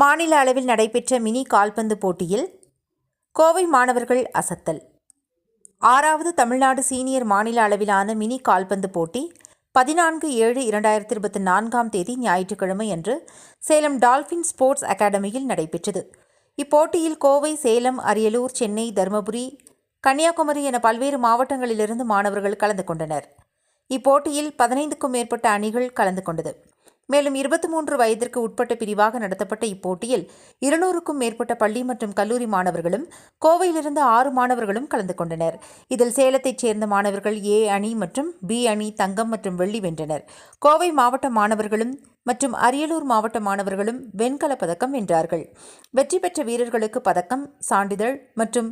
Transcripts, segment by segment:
மாநில அளவில் நடைபெற்ற மினி கால்பந்து போட்டியில் கோவை மாணவர்கள் அசத்தல். ஆறாவது தமிழ்நாடு சீனியர் மாநில அளவிலான மினி கால்பந்து போட்டி பதினான்கு ஏழு இரண்டாயிரத்தி இருபத்தி நான்காம் தேதி ஞாயிற்றுக்கிழமை அன்று சேலம் டால்ஃபின் ஸ்போர்ட்ஸ் அகாடமியில் நடைபெற்றது. இப்போட்டியில் கோவை சேலம் அரியலூர் சென்னை தருமபுரி கன்னியாகுமரி என பல்வேறு மாவட்டங்களிலிருந்து மாணவர்கள் கலந்து கொண்டனர். இப்போட்டியில் பதினைந்துக்கும் மேற்பட்ட அணிகள் கலந்து கொண்டது. மேலும் இருபத்தி மூன்று வயதிற்கு உட்பட்ட பிரிவாக நடத்தப்பட்ட இப்போட்டியில் இருநூறுக்கும் மேற்பட்ட பள்ளி மற்றும் கல்லூரி மாணவர்களும் கோவையிலிருந்து ஆறு மாணவர்களும் கலந்து கொண்டனர். இதில் சேலத்தைச் சேர்ந்த மாணவர்கள் ஏ அணி மற்றும் பி அணி தங்கம் மற்றும் வெள்ளி வென்றனர். கோவை மாவட்ட மாணவர்களும் மற்றும் அரியலூர் மாவட்ட மாணவர்களும் வெண்கலப் பதக்கம் வென்றார்கள். வெற்றி பெற்ற வீரர்களுக்கு பதக்கம் சான்றிதழ் மற்றும்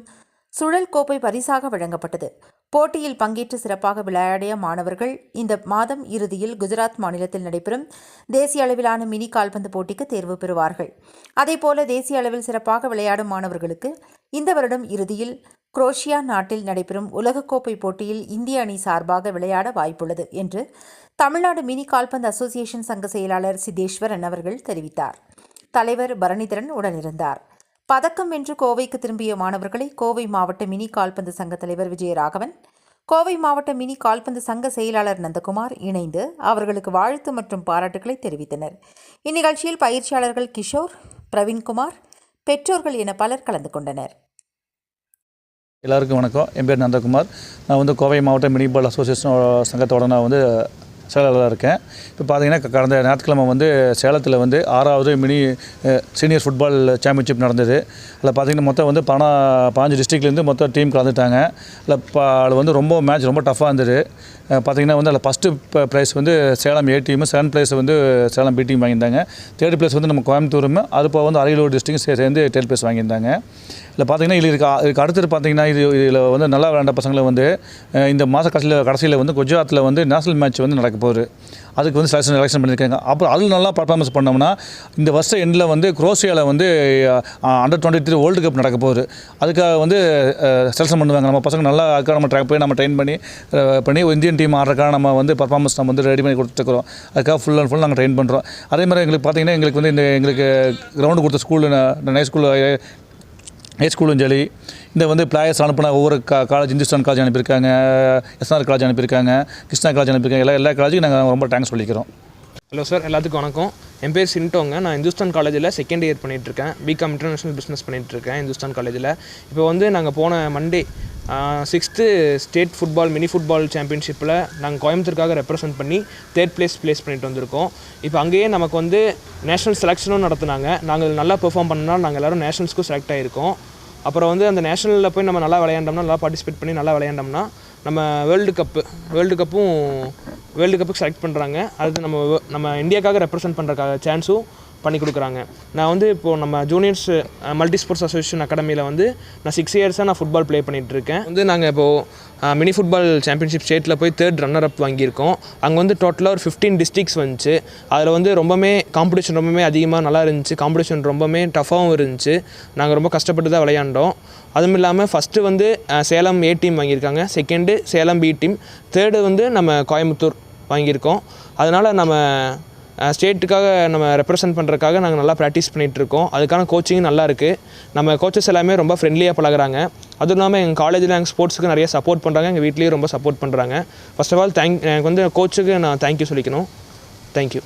சுழல் கோப்பை பரிசாக வழங்கப்பட்டது. போட்டியில் பங்கேற்று சிறப்பாக விளையாடிய மாணவர்கள் இந்த மாதம் இறுதியில் குஜராத் மாநிலத்தில் நடைபெறும் தேசிய அளவிலான மினி கால்பந்து போட்டிக்கு தேர்வு பெறுவார்கள். அதேபோல தேசிய அளவில் சிறப்பாக விளையாடும் மாணவர்களுக்கு இந்த வருடம் இறுதியில் குரோஷியா நாட்டில் நடைபெறும் உலகக்கோப்பை போட்டியில் இந்திய அணி சார்பாக விளையாட வாய்ப்புள்ளது என்று தமிழ்நாடு மினி கால்பந்து அசோசியேஷன் சங்க செயலாளர் சிதேஸ்வரன் அவர்கள் தெரிவித்தார். தலைவர் பரணிதரன் உடனிருந்தார். பதக்கம் வென்று கோவைக்கு திரும்பிய மாணவர்களை கோவை மாவட்ட மினி கால்பந்து சங்க தலைவர் விஜயராகவன் கோவை மாவட்ட மினி கால்பந்து சங்க செயலாளர் நந்தகுமார் இணைந்து அவர்களுக்கு வாழ்த்து மற்றும் பாராட்டுகளை தெரிவித்தனர். இந்நிகழ்ச்சியில் பயிற்சியாளர்கள் கிஷோர் பிரவீன்குமார் பெற்றோர்கள் என பலர் கலந்து கொண்டனர். எல்லாருக்கும் வணக்கம். என் பேர் நந்தகுமார். நான் வந்து கோவை மாவட்ட மினிபால் அசோசியேஷன் சங்கத்தோட நான் வந்து செயலாளராக இருக்கேன். இப்போ பார்த்தீங்கன்னா கடந்த ஞாயிற்றுக்கிழமை வந்து சேலத்தில் வந்து ஆறாவது மினி சீனியர் ஃபுட்பால் சாம்பியன்ஷிப் நடந்தது. அதில் பார்த்தீங்கன்னா மொத்தம் வந்து பணம் பாஞ்சு டிஸ்ட்ரிக்ட்லேருந்து மொத்தம் டீம் கலந்துட்டாங்க. அதில் ப அதில் வந்து ரொம்ப மேட்ச் ரொம்ப டஃப்பாக இருந்தது. பார்த்தீங்கன்னா வந்து அதில் ஃபஸ்ட்டு ப்ரைஸ் வந்து Salem A team second prize வந்து சேலம் பி டீம் வாங்கியிருந்தாங்க. தேர்ட் ப்ளேஸ் வந்து நம்ம கோயம்புத்தூரும் அது போக வந்து அரியலூர் டிஸ்ட்ரிக்ட் சேர்ந்து தேர்ட் ப்ளேஸ் வாங்கியிருந்தாங்க. இல்லை பார்த்தீங்கன்னா இதுக்கு இதுக்கு அடுத்தது பார்த்தீங்கன்னா இது இதில் வந்து நல்லா விளையாண்ட பசங்களை வந்து இந்த மாத கடைசியில் கடைசியில் வந்து குஜராத்தில் வந்து நேஷனல் மேட்ச் வந்து நடக்க போகுது. அதுக்கு வந்து செலெக்ஷன் செலெக்ஷன் பண்ணியிருக்காங்க அப்புறம் அதில் நல்லா பர்ஃபார்மன்ஸ் பண்ணோம்னா இந்த வருஷம் எண்டில் வந்து குரோஷியாவில் வந்து under twenty three world cup நடக்க போகுது. அதுக்காக வந்து செலெக்ஷன் பண்ணுவாங்க. நம்ம பசங்க நல்லா அதுக்காக நம்ம ட்ரை போய் நம்ம ட்ரெயின் பண்ணி பண்ணி இந்தியன் டீம் ஆடுறதுக்காக நம்ம வந்து பர்ஃபார்மன்ஸ் நம்ம வந்து ரெடி பண்ணி கொடுத்துருக்குறோம். அதுக்காக ஃபுல் அண்ட் ஃபுல் நாங்கள் ட்ரெயின் பண்ணுறோம் அதே மாதிரி எங்களுக்கு பார்த்தீங்கன்னா எங்களுக்கு வந்து இந்த எங்களுக்கு கிரவுண்டு கொடுத்த ஸ்கூலு நை ஸ்கூலு ஹை ஸ்கூலும் சரி இந்த வந்து பிளேயர்ஸ் அனுப்பின ஒவ்வொரு கா காலேஜ் இந்துஸ்தான் காலேஜ் அனுப்பியிருக்காங்க எஸ்ஆர் காலேஜ் அனுப்பியிருக்காங்க கிருஷ்ணா காலேஜ் அனுப்பியிருக்காங்க எல்லா எல்லா காலேஜுக்கும் நாங்கள் ரொம்ப தேங்க்ஸ் சொல்லிக்கிறோம். ஹலோ சார் எல்லாத்துக்கும் வணக்கம். என் பேர் சின்டோங்க. நான் இந்துஸ்தான் காலேஜில் செகண்ட் இயர் பண்ணிகிட்ருக்கேன் பிகாம் இன்டர்நேஷனல் பிஸ்னஸ் பண்ணிகிட்ருக்கேன் இந்துஸ்தான் காலேஜில் இப்போ வந்து நாங்கள் போன Monday sixth state football mini football சாம்பியன்ஷிப்பில் நாங்கள் கோயம்புத்தூருக்காக ரெப்ரசென்ட் பண்ணி தேர்ட் பிளேஸ் ப்ளேஸ் பண்ணிட்டு வந்திருக்கோம். இப்போ அங்கேயே நமக்கு வந்து நேஷனல் செலெக்ஷனும் நடத்துனாங்க. நாங்கள் நல்லா பெர்ஃபார்ம் பண்ணால் நாங்கள் எல்லோரும் நேஷனல்ஸ்க்கும் செலக்ட் ஆகிருக்கோம் அப்புறம் வந்து அந்த நேஷனலில் போய் நம்ம நல்லா விளையாண்டோம்னா நல்லா பார்ட்டிசிபேட் பண்ணி நல்லா விளையாண்டோம்னா நம்ம வேர்ல்டு கப்பு வேர்ல்டு கப்பும் வேர்ல்டு கப்புக்கு செலக்ட் பண்ணுறாங்க அது நம்ம நம்ம இந்தியாக்காக ரெப்ரசன்ட் பண்ணுறக்காக சான்ஸும் பண்ணி கொடுக்குறாங்க. நான் வந்து இப்போது நம்ம ஜூனியர்ஸ் மல்டி ஸ்போர்ட்ஸ் அசோசியேஷன் அகாடமியில் வந்து நான் சிக்ஸ் இயர்ஸாக நான் ஃபுட்பால் ப்ளே பண்ணிகிட்ருக்கேன் வந்து நாங்கள் இப்போது மினி ஃபுட்பால் சாம்பியன்ஷிப் ஸ்டேட்டில் போய் தேர்ட் ரன்னர் அப் வாங்கியிருக்கோம். அங்கே வந்து டோட்டலாக ஒரு ஃபிஃப்டீன் டிஸ்ட்ரிக்ஸ் வந்துச்சு. அதில் வந்து ரொம்பவுமே காம்படிஷன் ரொம்பவுமே அதிகமாக நல்லா இருந்துச்சு. காம்படிஷன் ரொம்பவுமே டஃப்பாகவும் இருந்துச்சு. நாங்கள் ரொம்ப கஷ்டப்பட்டு தான் விளையாண்டோம். அதுவும் இல்லாமல் ஃபஸ்ட்டு வந்து சேலம் ஏ டீம் வாங்கியிருக்காங்க. Second Salem B team third வந்து நம்ம கோயம்புத்தூர் வாங்கியிருக்கோம். அதனால் நம்ம ஸ்டேட்டுக்காக நம்ம ரெப்ரசன்ட் பண்ணுறதுக்காக நாங்கள் நல்லா ப்ராக்டிஸ் பண்ணிகிட்ருக்கோம் அதுக்கான கோச்சிங் நல்லா இருக்குது நம்ம கோச்சஸ் எல்லாமே ரொம்ப ஃப்ரெண்ட்லியாக பழகுறாங்க. அதுவும் இல்லாமல் எங்கள் காலேஜில் எங்கள் ஸ்போர்ட்ஸுக்கு நிறைய சப்போர்ட் பண்ணுறாங்க எங்கள் வீட்லேயும் ரொம்ப சப்போர்ட் பண்ணுறாங்க ஃபஸ்ட் ஆஃப் ஆல் தேங்க் எனக்கு வந்து கோச்சுக்கு நான் தேங்க்யூ சொல்லிக்கணும். தேங்க்யூ